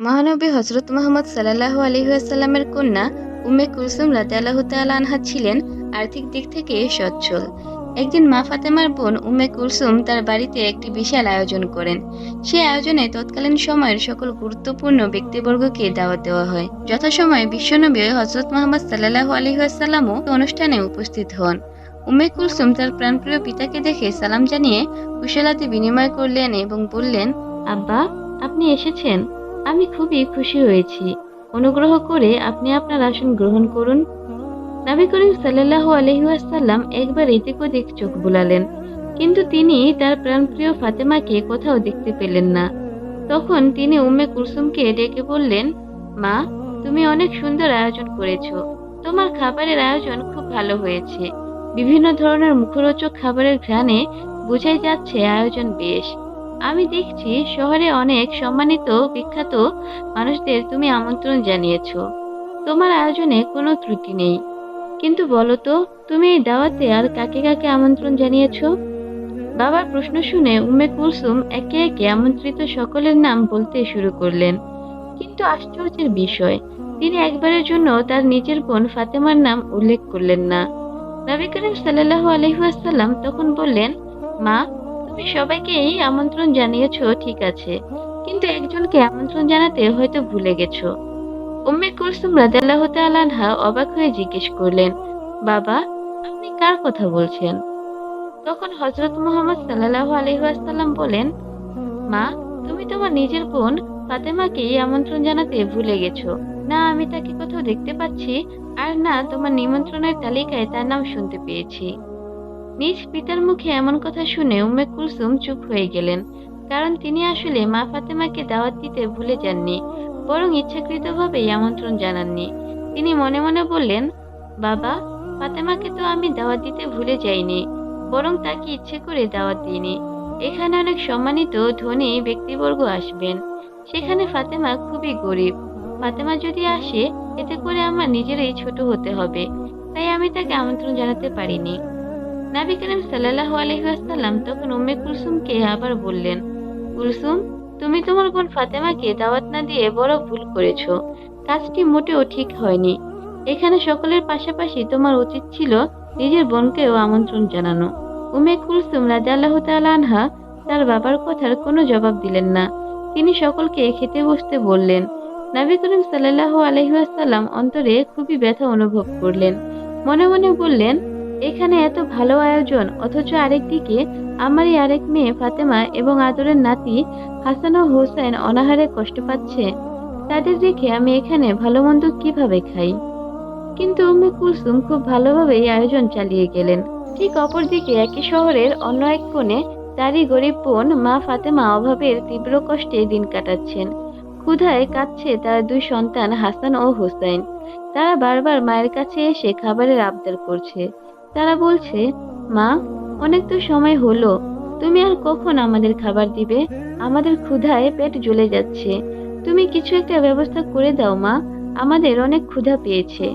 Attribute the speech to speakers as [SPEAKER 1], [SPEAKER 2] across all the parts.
[SPEAKER 1] মহানবী হজরত মোহাম্মদ সাল্লাহু আলহিহাসাল্লামের কন্যা উম্মে কুলসুম রাদিয়াল্লাহু তাআলা আনহা ছিলেন আর্থিক দিক থেকে সচ্ছল। একদিন মা ফাতেমার বোন উম্মে কুলসুম তার বাড়িতে একটি বিশাল আয়োজন করেন। সে আয়োজনে তৎকালীন সময়ের সকল গুরুত্বপূর্ণ ব্যক্তিবর্গকে দাওয়াত দেওয়া হয়। যথাসময়ে বিশ্বনবী হজরত মোহাম্মদ সাল্লাহু আলহিহাসাল্লামও অনুষ্ঠানে উপস্থিত হন। উমে কুলসুম তার প্রাণপ্রিয় পিতাকে দেখে সালাম জানিয়ে কুশলাতে বিনিময় করলেন এবং বললেন, আব্বা, আপনি এসেছেন? আমি খুবই খুশি হয়েছি। অনুগ্রহ করে আপনি আপনার আসন গ্রহণ করুন। নবী করিম সাল্লাল্লাহু আলহিউসাল্লাম একবার এদিক ওদিক চোখ বুলালেন, কিন্তু তিনি তার প্রাণপ্রিয় ফাতেমাকে কোথাও দেখতে পেলেন না। তখন তিনি উম্মে কুলসুমকে ডেকে বললেন, মা, তুমি অনেক সুন্দর আয়োজন করেছ। তোমার খাবারের আয়োজন খুব ভালো হয়েছে। বিভিন্ন ধরনের মুখরোচক খাবারের ঘ্রাণে বোঝাই যাচ্ছে আয়োজন বেশ। আমি দেখছি শহরে অনেক সম্মানিত, বিখ্যাত মানুষদের তুমি আমন্ত্রণ জানিয়েছো। তোমার আয়োজনে কোনো ত্রুটি নেই। কিন্তু বলো তো, তুমি এই দাওয়াতে আর কাকে কাকে আমন্ত্রণ জানিয়েছো? বাবার প্রশ্ন শুনে উম্মে কুলসুম একে একে আমন্ত্রিত সকলের নাম বলতে শুরু করলেন। কিন্তু আশ্চর্যের বিষয়, তিনি একবারের জন্য তার নিজের বোন ফাতেমার নাম উল্লেখ করলেন না। নবী করিম সাল্লাল্লাহু আলহিহাসাল্লাম তখন বললেন, মা তুমি সবাইকেই আমন্ত্রণ জানিয়েছো, ঠিক আছে। কিন্তু একজনকে আমন্ত্রণ জানাতে হয়তো ভুলে গেছো। উম্মে কুলসুম রাদিয়াল্লাহু তাআলা আনহা অবাক হয়ে জিজ্ঞেস করলেন, বাবা, আপনি কার কথা বলছেন? তখন হযরত মোহাম্মদ সাল্লাল্লাহু আলাইহি ওয়াসাল্লাম বলেন, মা, তুমি তোমার নিজের বোন ফাতেমাকে আমন্ত্রণ জানাতে ভুলে গেছো। না, আমি তাকে কোথাও দেখতে পাচ্ছি, আর না তোমার নিমন্ত্রণের তালিকায় তার নাম শুনতে পেয়েছি। নিজ পিতার মুখে এমন কথা শুনে উম্মে কুলসুম চুপ হয়ে গেলেন। কারণ তিনি আসলে মা ফাতেমাকে দাওয়াত দিতে ভুলে যাননি, বরং ইচ্ছাকৃতভাবেই আমন্ত্রণ জানাননি। তিনি মনে মনে বললেন, বাবা, ফাতেমাকে তো আমি দাওয়াত দিতে ভুলে যাইনি, বরং তাকে ইচ্ছে করে দাওয়াত দিইনি। এখানে অনেক সম্মানিত ধনী ব্যক্তিবর্গ আসবেন। সেখানে ফাতেমা খুবই গরিব। ফাতেমা যদি আসে, এতে করে আমার নিজেরই ছোট হতে হবে। তাই আমি তাকে আমন্ত্রণ জানাতে পারিনি। নাবি করিম সাল্লাল্লাহু আলাইহি ওয়াসাল্লাম তখন উম্মে কুলসুমকে আবার বললেন, কুলসুম, তুমি তোমার বোন ফাতেমাকে দাওয়াত না দিয়ে বড় ভুল করেছ। কাজটি মোটেও ঠিক হয়নি। এখানে সকলের পাশাপাশি তোমার উচিত ছিল নিজের বোনকেও আমন্ত্রণ জানানো। উমে কুলসুম রাদিয়াল্লাহু তাআলা আনহা তার বাবার কথার কোনো জবাব দিলেন না। তিনি সকলকে খেতে বসতে বললেন, নবী করিম সাল্লাল্লাহু আলাইহি ওয়াসাল্লাম অন্তরে খুবই ব্যথা অনুভব করলেন। মনে মনে বললেন এখানে এত ভালো আয়োজন, অথচ আরেকদিকে আমারই আরেক মেয়ে ফাতেমা এবং আদরের নাতি হাসান ও হোসেন অনাহারে কষ্ট পাচ্ছে। তাদের দেখে আমি এখানে ভালো মন্দ কীভাবে খাই? কিন্তু উম্মে কুলসুম খুব ভালোভাবে এই আয়োজন চালিয়ে গেলেন। ঠিক অপরদিকে একই শহরের অন্য এক কোণে তারই গরিব বোন মা ফাতেমা অভাবের তীব্র কষ্টে দিন কাটাচ্ছেন। ক্ষুধায় কাঁদছে তার দুই সন্তান হাসান ও হোসেন। তারা বারবার মায়ের কাছে এসে খাবারের আবদার করছে। তারা বলছে, মা, অনেক তো সময় হলো। তুমি আর কখন আমাদের খাবার দিবে? আমাদের ক্ষুধায় পেট জ্বলে যাচ্ছে। তুমি কিছু একটা ব্যবস্থা করে দাও, মা। আমাদের অনেক ক্ষুধা পেয়েছে।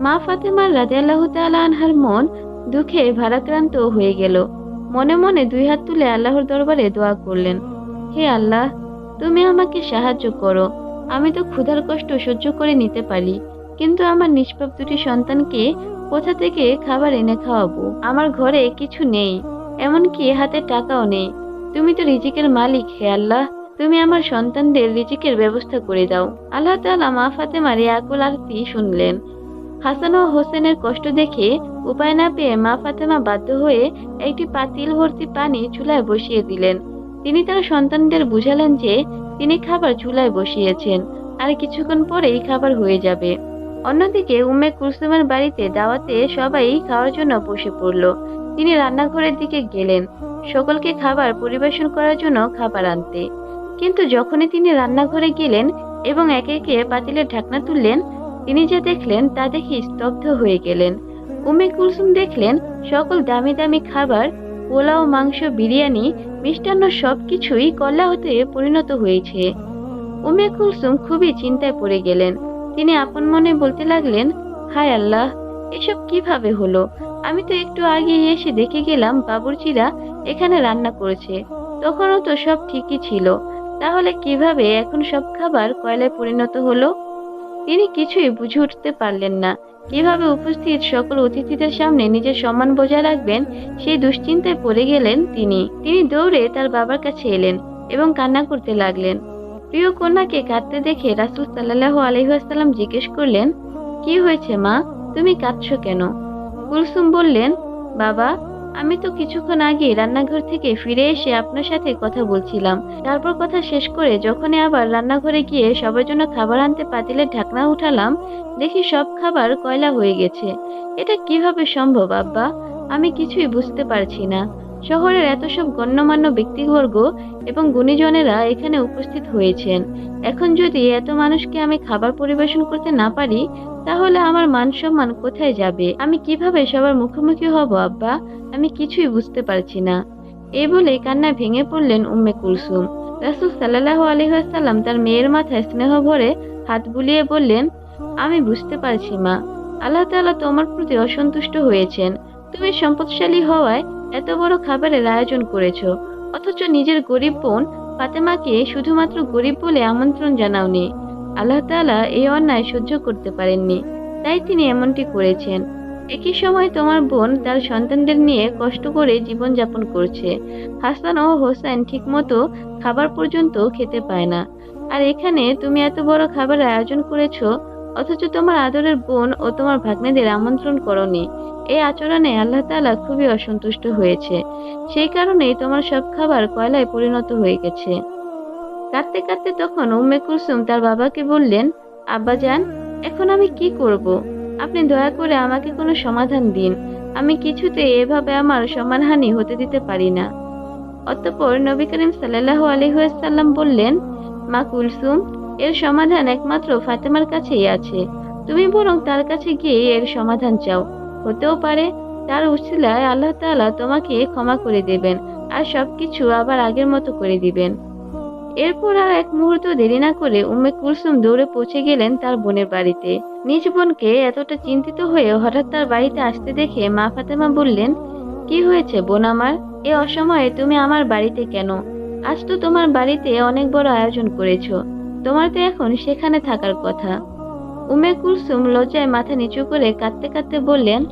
[SPEAKER 1] মা ফাতেমার রাদিয়াল্লাহু তাআলা আনহার মন দুঃখে ভারাক্রান্ত হয়ে গেল। মনে মনে দুই হাত তুলে আল্লাহর দরবারে দোয়া করলেন, হে আল্লাহ, তুমি আমাকে সাহায্য করো। আমি তো ক্ষুধার কষ্ট সহ্য করে নিতে পারি। কিন্তু আমার নিষ্পাপ দুটি সন্তানকে কোথা থেকে খাবার এনে খাওয়াবো? আমার ঘরে কিছু নেই, এমনকি হাতে টাকাও নেই। তুমি তো রিজিকের মালিক হে আল্লাহ। তুমি আমার সন্তানদের রিজিকের ব্যবস্থা করে দাও। আল্লাহ তাআলা মা ফাতেমার আকুল আরতি শুনলেন। হাসান ও হোসেনের কষ্ট দেখে উপায় না পেয়ে মা ফাতেমা বাধ্য হয়ে একটি পাতিল ভর্তি পানি চুলায় বসিয়ে দিলেন। তিনি তার সন্তানদের বুঝালেন যে তিনি খাবার চুলায় বসিয়েছেন, আর কিছুক্ষণ পরেই খাবার হয়ে যাবে। অন্যদিকে উম্মে কুলসুমের বাড়িতে দাওয়াতে সবাই খাওয়ার জন্য বসে পড়ল। তিনি রান্নাঘরের দিকে গেলেন। সকলকে খাবার পরিবেশন করার জন্য খাবার আনতে। কিন্তু যখনই তিনি রান্নাঘরে গেলেন এবং একে একে পাতিলের ঢাকনা তুললেন, তিনি যা দেখলেন তা দেখে স্তব্ধ হয়ে গেলেন। উমে কুলসুম দেখলেন সকল দামি দামি খাবার, পোলাও, মাংস, বিরিয়ানি, মিষ্টান্ন সবকিছুই কল্লা হতে পরিণত হয়েছে। উম্মে কুলসুম খুবই চিন্তায় পড়ে গেলেন। তিনি আপন মনে বলতে লাগলেন, হায় আল্লাহ, এসব কীভাবে হলো? আমি তো একটু আগে এসে দেখে গেলাম বাবুর্চিরা এখানে রান্না করেছে। তখনও তো সব ঠিকই ছিল। তাহলে কীভাবে এখন সব খাবার কয়লায় পরিণত হলো? তিনি কিছুই বুঝে উঠতে পারলেন না। কীভাবে উপস্থিত সকল অতিথিদের সামনে নিজের সম্মান বজায় রাখবেন, সেই দুশ্চিন্তায় পড়ে গেলেন তিনি। তিনি দৌড়ে তার বাবার কাছে এলেন এবং কান্না করতে লাগলেন। প্রিয় কন্যাকে কাঁদতে দেখে রাসুল সাল্লাহ আলহিহাস্লাম জিজ্ঞেস করলেন, কি হয়েছে মা? তুমি কাঁদছো কেন? কুলসুম বললেন, বাবা, আমি তো কিছুক্ষণ আগে রান্নাঘর থেকে ফিরে এসে আপনার সাথে কথা বলছিলাম। তারপর কথা শেষ করে যখনই আবার রান্নাঘরে গিয়ে সবার জন্য খাবার আনতে পাতিলের ঢাকনা উঠালাম, দেখি সব খাবার কয়লা হয়ে গেছে। এটা কীভাবে সম্ভব, আব্বা? আমি কিছুই বুঝতে পারছি না। শহরের এত সব গণ্যমান্য ব্যক্তিবর্গ এবং গুণীজনেরা এখানে উপস্থিত হয়েছেন। এখন যদি এত মানুষকে আমি খাবার পরিবেশন করতে না পারি, তাহলে আমার মান সম্মান কোথায় যাবে? আমি কীভাবে সবার মুখোমুখি হব, আব্বা? আমি কিছুই বুঝতে পারছি না। এই বলে কান্না ভেঙে পড়লেন উম্মে কুলসুম। রাসুল সাল্লাহ আলহাম তার মেয়ের মাথায় স্নেহ ভরে হাত বুলিয়ে বললেন, আমি বুঝতে পারছি মা। আল্লাহ তাআলা তোমার প্রতি অসন্তুষ্ট হয়েছেন। তুমি সম্পদশালী হওয়ায় এত বড় খাবারের আয়োজন করেছ। অথচ নিজের গরিব বোন ফাতেমাকে শুধুমাত্র গরিব বলে আমন্ত্রণ জানাওনি। আল্লাহ তাআলা এই অন্যায় সহ্য করতে পারেননি, তাই তিনি এমনটি করেছেন। একই সময় তোমার বোন তার সন্তানদের নিয়ে কষ্ট করে জীবনযাপন করছে। হাসান ও হোসেন ঠিকমতো খাবার পর্যন্ত খেতে পায় না। আর এখানে তুমি এত বড় খাবারের আয়োজন করেছ অথচ তোমার আদরের বোন ও তোমার ভাগ্নেদের আমন্ত্রণ করনি। এই আচরণে আল্লাহ তাআলা খুবই অসন্তুষ্ট হয়েছে। সেই কারণেই তোমার সব খাবার কয়লায় পরিণত হয়ে গেছে। কাঁদতে কাঁদতে তখন উম্মে কুলসুম তার বাবাকে বললেন আব্বাজান এখন আমি কি করব? আপনি দয়া করে আমাকে কোনো সমাধান দিন। আমি কিছুতে এভাবে আমার সম্মানহানি হতে দিতে পারি না। অতঃপর নবী করিম সাল্লাল্লাহু আলাইহি ওয়াসাল্লাম বললেন, মা কুলসুম এর সমাধান একমাত্র ফাতেমার কাছেই আছে। তুমি বরং তার কাছে গিয়ে এর সমাধান চাও। হতেও পারে তার উসিলায় আল্লাহ তাআলা তোমাকে ক্ষমা করে দেবেন আর সবকিছু আবার আগের মতো করে দিবেন। এরপর আর এক মুহূর্ত দেরি না করে উম্মে কুলসুম দৌড়ে পৌঁছে গেলেন তার বোনের বাড়িতে। নিজ বোনকে এতটা চিন্তিত হয়ে হঠাৎ তার বাড়িতে আসতে দেখে মা ফাতেমা বললেন, কি হয়েছে বোন আমার? এ অসময়ে তুমি আমার বাড়িতে কেন? আজ তো তোমার বাড়িতে অনেক বড় আয়োজন করেছ। তোমার তো এখন সেখানে থাকার কথা। উমে কুলসুম লজ্জায় মাথা নিচু করে কাঁদতে কাঁদতে বললেন,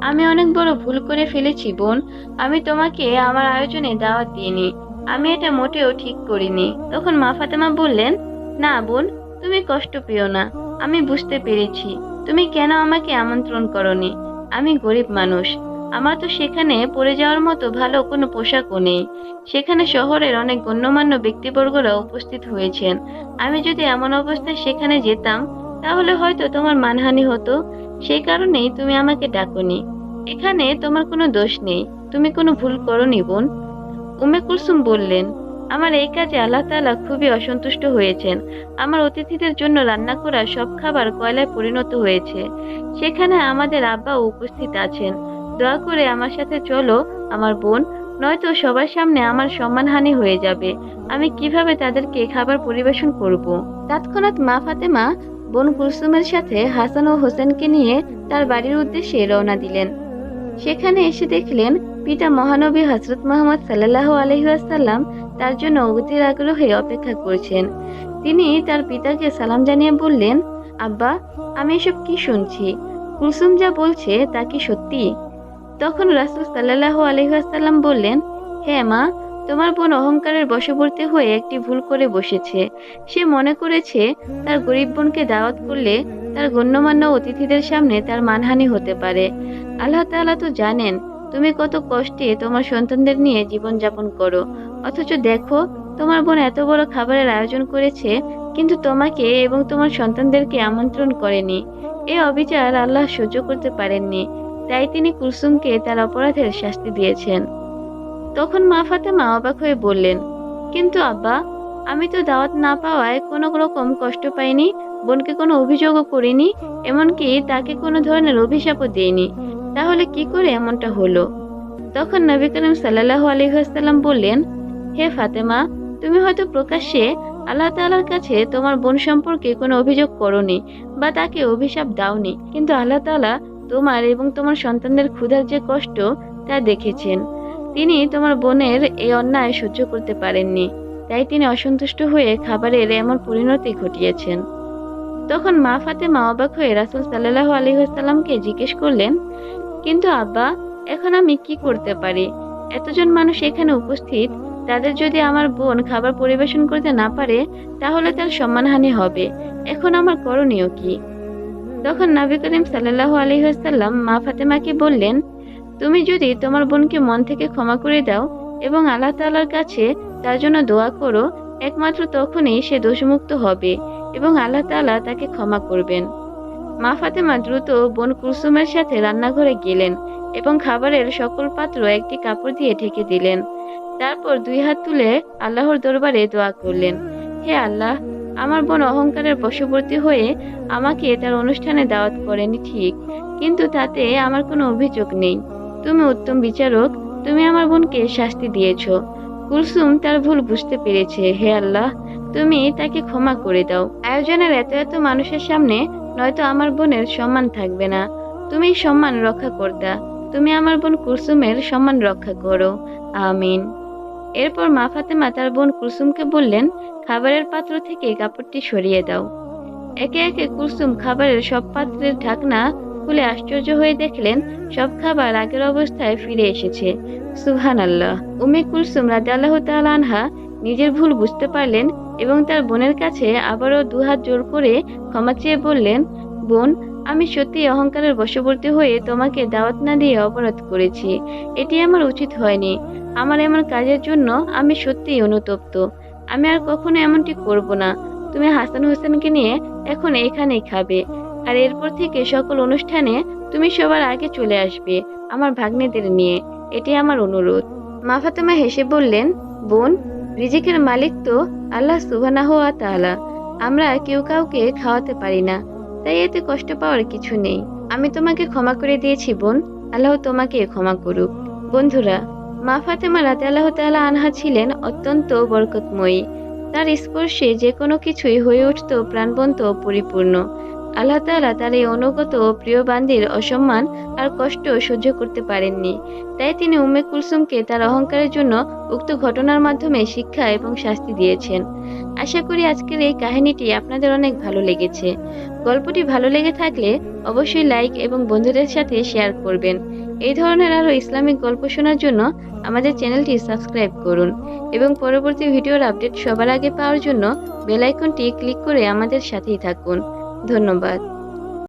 [SPEAKER 1] আমি অনেক বড় ভুল করে ফেলেছি, বোন। আমি তোমাকে আমার আয়োজনে দাওয়াত দিইনি। আমি এটা মোটেও ঠিক করিনি। তখন মা ফাতেমা বললেন, না, বোন, তুমি কষ্ট পেও না। আমি বুঝতে পেরেছি। তুমি কেন আমাকে আমন্ত্রণ করনি? আমি গরিব মানুষ। আমার তো সেখানে পড়ে যাওয়ার মতো ভালো কোনো পোশাকও নেই। সেখানে শহরের অনেক গণ্যমান্য ব্যক্তিবর্গরা উপস্থিত হয়েছেন। আমি যদি এমন অবস্থায় সেখানে যেতাম, তাহলে হয়তো তোমার মানহানি হতো। সেই কারণেই তুমি আমাকে ডাকনি। এখানে তোমার কোনো দোষ নেই। তুমি কোনো ভুল করনি, বোন। উমে কুলসুম বললেন, আমার এই কাজে আল্লাহ তাআলা খুবই অসন্তুষ্ট হয়েছেন। আমার অতিথিদের জন্য রান্না করা সব খাবার কয়লায় পরিণত হয়েছে। সেখানে আমাদের আব্বাও উপস্থিত আছেন। দয়া করে আমার সাথে চলো, আমার বোন। নয়তো সবার সামনে আমার সম্মানহানি হয়ে যাবে। আমি কীভাবে তাদেরকে খাবার পরিবেশন করব। তৎক্ষণাৎ মা ফাতেমা বোন কুলসুমের সাথে হাসান ও হোসেনকে নিয়ে তার বাড়ির উদ্দেশ্যে রওনা দিলেন। সেখানে এসে দেখলেন পিতা মহানবী হজরত মোহাম্মদ সাল্লাহ আলহিহাসাল্লাম তার জন্য অগতির আগ্রহে অপেক্ষা করছেন। তিনি তার পিতাকে সালাম জানিয়ে বললেন, আব্বা, আমি এসব কি শুনছি? কুলসুম যা বলছে তা কি সত্যি? তখন রাসুল সাল্লাহ আলহিহাসাল্লাম বললেন হ্যাঁ মা, তোমার বোন অহংকারের বশবর্তী হয়ে একটি ভুল করে বসেছে। সে মনে করেছে তার গরিব বোনকে দাওয়াত করলে তার গণ্যমান্য অতিথিদের সামনে তার মানহানি হতে পারে। আল্লাহ তাআলা তো জানেন, তুমি কত কষ্টে তোমার সন্তানদের নিয়ে জীবনযাপন করো। অথচ দেখো, তোমার বোন এত বড় খাবারের আয়োজন করেছে, কিন্তু তোমাকে এবং তোমার সন্তানদেরকে আমন্ত্রণ করেনি। এ অবিচার আল্লাহ সহ্য করতে পারেননি। তাই তিনি কুলসুমকে তার অপরাধের শাস্তি দিয়েছেন। তখন মা ফাতেমা অবাক হয়ে বললেন, কিন্তু আব্বা, আমি তো দাওয়াত না পাওয়ায় কোনো রকম কষ্ট পাইনি, বোনকে কোনো অভিযোগও করিনি, এমনকি তাকে কোনো ধরনের অভিশাপও দেইনি। তাহলে কি করে এমনটা হলো? তখন নবী করিম সাল্লাহ আলহাম বললেন, হে ফাতেমা, তুমি হয়তো প্রকাশ্যে আল্লাহ তাআলার কাছে তোমার বোন সম্পর্কে কোনো অভিযোগ করনি বা তাকে অভিশাপ দাওনি, কিন্তু আল্লাহ তাআলা তোমার এবং তোমার সন্তানদের ক্ষুধার যে কষ্ট তা দেখেছেন। তিনি তোমার বোনের এই অন্যায় সহ্য করতে পারেননি, তাই তিনি অসন্তুষ্ট হয়ে খাবারের এমন পরিণতি ঘটিয়েছেন। তখন মা ফাতেমা অবাক হয়ে রাসুল সাল্লাহ আলহিহাস্লামকে জিজ্ঞেস করলেন, কিন্তু আব্বা, এখন আমি কি করতে পারি? এতজন মানুষ এখানে উপস্থিত, তাদের যদি আমার বোন খাবার পরিবেশন করতে না পারে, তাহলে তার সম্মানহানি হবে। এখন আমার করণীয় কি? তখন নবী করিম সাল্লাহ আলহিহাস্লাম মা ফাতেমাকে বললেন, তুমি যদি তোমার বোনকে মন থেকে ক্ষমা করে দাও এবং আল্লাহ তাআলার কাছে তার জন্য দোয়া করো, একমাত্র তখনই সে দোষমুক্ত হবে এবং আল্লাহ তাআলা তাকে ক্ষমা করবেন। মা ফাতেমা দ্রুত বোন কুলসুমের সাথে রান্নাঘরে গেলেন এবং খাবারের সকল পাত্র একটি কাপড় দিয়ে ঢেকে দিলেন। তারপর দুই হাত তুলে আল্লাহর দরবারে দোয়া করলেন, হে আল্লাহ আমার বোন অহংকারের বশবর্তী হয়ে আমাকে তার অনুষ্ঠানে দাওয়াত করেনি ঠিক, কিন্তু তাতে আমার কোনো অভিযোগ নেই। তুমি উত্তম বিচারক, তুমি আমার বোনকে শাস্তি দিয়েছ। কুলসুম তার ভুল বুঝতে পেরেছে, হে আল্লাহ, তুমি তাকে ক্ষমা করে দাও। আয়োজনের এত এত মানুষের সামনে নয়তো আমার বোনের সম্মান থাকবে না। তুমি সম্মান রক্ষা করতা, তুমি আমার বোন কুলসুমের সম্মান রক্ষা করো। আমিন। এরপর মা ফাতেমা তার বোন কুলসুমকে বললেন, খাবারের পাত্র থেকে কাপড়টি সরিয়ে দাও। একে একে কুলসুম খাবারের সব পাত্রের ঢাকনা খুলে আশ্চর্য হয়ে দেখলেন, সব খাবার আগের অবস্থায় ফিরে এসেছে। সুহান আল্লাহ উমে কুলসুম রাজা আল্লাহ আনহা নিজের ভুল বুঝতে পারলেন এবং তার বোনের কাছে আবারও দুহাত জোর করে ক্ষমা চেয়ে বললেন, বোন আমি সত্যি অহংকারের বশবর্তী হয়ে তোমাকে দাওয়াত না দিয়ে অপরাধ করেছি। এটি আমার উচিত হয়নি। আমার এমন কাজের জন্য আমি সত্যিই অনুতপ্ত। আমি আর কখনো এমনটি করব না। তুমি হাসান হোসেনকে নিয়ে এখন এখানেই খাবে। আর এরপর থেকে সকল অনুষ্ঠানে তুমি সবার আগে চলে আসবে, আমার ভাগ্নেদের নিয়ে। এটি আমার অনুরোধ। মা ফাতেমা হেসে বললেন, বোন, রিজিকের মালিক তো আল্লাহ তাআলা। আমরা কেউ কাউকে খাওয়াতে পারি না। তাই এতে কষ্ট পাওয়ার কিছু নেই। আমি তোমাকে ক্ষমা করে দিয়েছি, বোন। আল্লাহ তোমাকে ক্ষমা করুক। বন্ধুরা, মা ফাতেমা রাতে আল্লাহ তাআলা আনহা ছিলেন অত্যন্ত বরকতময়ী। তার স্পর্শে যে কোনো কিছুই হয়ে উঠত প্রাণবন্ত পরিপূর্ণ। আল্লাহ তাআলা তার এই অনুগত ও প্রিয় বান্দির অসম্মান আর কষ্ট সহ্য করতে পারেননি। তাই তিনি উম্মে কুলসুমকে তার অহংকারের জন্য উক্ত ঘটনার মাধ্যমে শিক্ষা এবং শাস্তি দিয়েছেন। আশা করি আজকের এই কাহিনীটি আপনাদের অনেক ভালো লেগেছে। গল্পটি ভালো লেগে থাকলে অবশ্যই লাইক এবং বন্ধুদের সাথে শেয়ার করবেন। এই ধরনের আরও ইসলামিক গল্প শোনার জন্য আমাদের চ্যানেলটি সাবস্ক্রাইব করুন এবং পরবর্তী ভিডিওর আপডেট সবার আগে পাওয়ার জন্য বেল আইকনটি ক্লিক করে আমাদের সাথেই থাকুন। ধন্যবাদ।